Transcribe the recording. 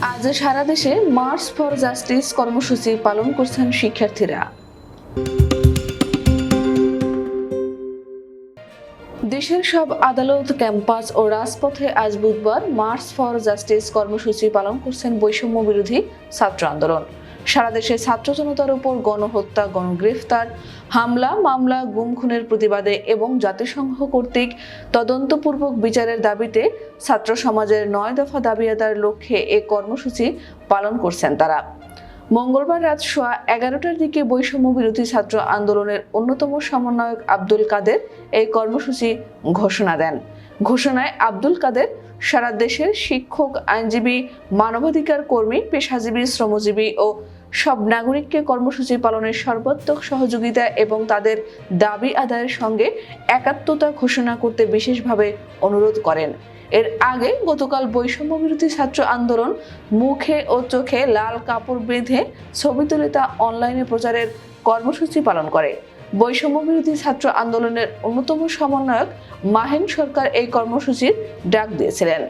আজ সারা দেশে March for justice কর্মসূচি পালন করছেন শিক্ষার্থীরা। দেশের সব আদালত, ক্যাম্পাস ও রাজপথে আজ বুধবার মার্চ ফর জাস্টিস কর্মসূচি পালন করছেন বৈষম্য বিরোধী ছাত্র আন্দোলন। সারা দেশে ছাত্র জনতার উপর গণহত্যা, গণগ্রেফতার, হামলা, মামলা গুম খুনের প্রতিবাদে এবং জাতিসংঘ কর্তৃক তদন্তপূর্বক বিচারের দাবিতে ছাত্র সমাজের নয় দফা দাবি আদায়ের লক্ষ্যে এ কর্মসূচি পালন করছেন তারা। মঙ্গলবার রাত সোয়া এগারোটার দিকে বৈষম্য বিরোধী ছাত্র আন্দোলনের অন্যতম সমন্বয়ক আব্দুল কাদের এই কর্মসূচি ঘোষণা দেন। ঘোষণায় আব্দুল কাদের, সারা দেশের শিক্ষক, আইনজীবী, মানবাধিকার কর্মী, পেশাজীবী, শ্রমজীবী ও সব নাগরিককে কর্মসূচি পালনের সর্বাত্মক সহযোগিতা এবং তাদের দাবি আদায়ের সঙ্গে একাত্মতা ঘোষণা করতে বিশেষভাবে অনুরোধ করেন। এর আগে গতকাল বৈষম্য বিরোধী ছাত্র আন্দোলন মুখে ও চোখে লাল কাপড় বেঁধে ছবি তুলে তা অনলাইনে প্রচারের কর্মসূচি পালন করে। বৈষম্য বিরোধী ছাত্র আন্দোলনের অন্যতম সমন্বয়ক মাহেন সরকার এই কর্মসূচির ডাক দিয়েছিলেন।